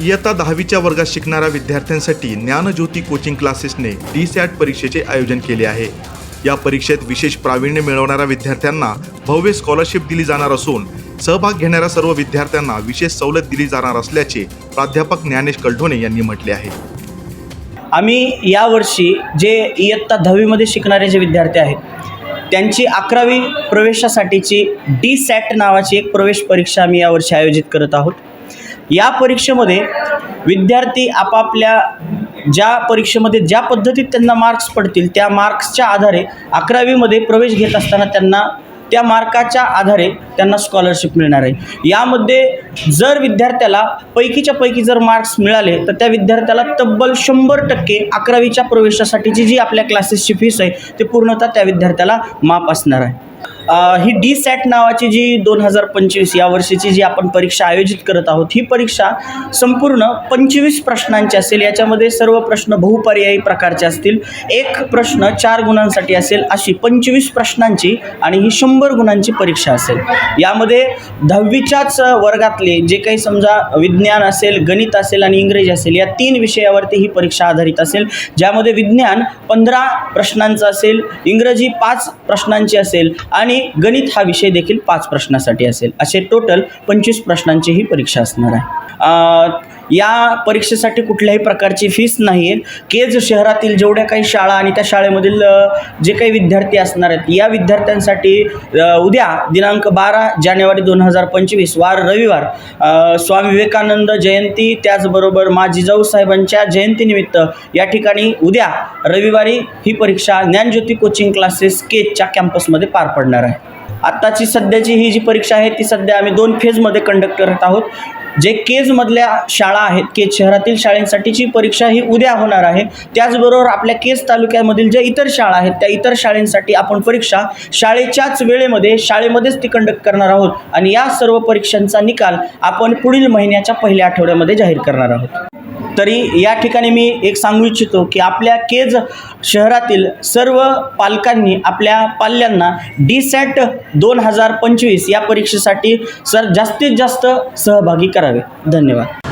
इयत्ता दहावीच्या वर्गात शिकणाऱ्या विद्यार्थ्यांसाठी ज्ञानज्योती कोचिंग क्लासेसने डी सॅट परीक्षेचे आयोजन केले आहे. या परीक्षेत विशेष प्रावीण्य मिळवणाऱ्या विद्यार्थ्यांना भव्य स्कॉलरशिप दिली जाणार असून सहभाग घेणाऱ्या सर्व विद्यार्थ्यांना विशेष सवलत दिली जाणार असल्याचे प्राध्यापक ज्ञानेश कलढोणे यांनी म्हटले आहे. आम्ही यावर्षी जे इयत्ता दहावीमध्ये शिकणारे जे विद्यार्थी आहेत त्यांची अकरावी प्रवेशासाठीची डी सॅट नावाची एक प्रवेश परीक्षा आम्ही यावर्षी आयोजित करत आहोत. या परीक्षेमध्ये विद्यार्थी आपापल्या ज्या परीक्षेमध्ये ज्या पद्धतीत त्यांना मार्क्स पडतील त्या मार्क्सच्या आधारे अकरावीमध्ये प्रवेश घेत असताना त्यांना त्या मार्काच्या आधारे त्यांना स्कॉलरशिप मिळणार आहे. यामध्ये जर विद्यार्थ्याला पैकीच्या पैकी जर मार्क्स मिळाले तर त्या विद्यार्थ्याला तब्बल शंभर टक्के अकरावीच्या प्रवेशासाठीची जी आपल्या क्लासेसची फीस आहे ते पूर्णतः त्या विद्यार्थ्याला माफ असणार आहे. ही डी सॅट नावाची जी दोन हजार पंचवीस या वर्षीची जी आपण परीक्षा आयोजित करत आहोत ही परीक्षा संपूर्ण पंचवीस प्रश्नांची असेल याच्यामध्ये सर्व प्रश्न बहुपर्यायी प्रकारचे असतील. एक प्रश्न चार गुणांसाठी असेल अशी पंचवीस प्रश्नांची आणि ही शंभर गुणांची परीक्षा असेल. यामध्ये दहावीच्याच वर्गातले जे काही समजा विज्ञान असेल गणित असेल आणि इंग्रजी असेल या तीन विषयावरती ही परीक्षा आधारित असेल. ज्यामध्ये विज्ञान पंधरा प्रश्नांचं असेल इंग्रजी पाच प्रश्नांची असेल आणि गणित हा विषय देखील पाच प्रश्नासाठी असेल. असे टोटल पंचवीस प्रश्नांची ही परीक्षा असणार आहे. या परीक्षेसाठी कुठल्याही प्रकारची फीस नाही आहे केज शहरातील जेवढ्या काही शाळा आणि त्या शाळेमधील जे काही विद्यार्थी असणार आहेत या विद्यार्थ्यांसाठी उद्या दिनांक बारा जानेवारी दोन हजार पंचवीस वार रविवार स्वामी विवेकानंद जयंती त्याचबरोबर मा जिजाऊ साहेबांच्या जयंतीनिमित्त या ठिकाणी उद्या रविवारी ही परीक्षा ज्ञानज्योती कोचिंग क्लासेस केजच्या कॅम्पसमध्ये पार पडणार आहे. आत्ताची सध्याची ही जी परीक्षा आहे ती सध्या आम्ही दोन फेजमध्ये कंडक्ट करत आहोत. जे केजमधल्या शाळा आहेत केज शहरातील शाळेंसाठीची परीक्षा ही उद्या होणार आहे त्याचबरोबर आपल्या केज तालुक्यामधील ज्या इतर शाळा आहेत त्या इतर शाळेंसाठी आपण परीक्षा शाळेच्याच वेळेमध्ये शाळेमध्येच ती कंडक्ट करणार आहोत. आणि या सर्व परीक्षांचा निकाल आपण पुढील महिन्याच्या पहिल्या आठवड्यामध्ये जाहीर करणार आहोत. तरी या ठिकाणी मी एक सांगू इच्छितो की आपल्या केज शहरातील सर्व पालकांनी आपल्या पाल्यांना डी सॅट दोन हजार पंचवीस या परीक्षेसाठी सर जास्तीत जास्त सहभागी करावे. धन्यवाद.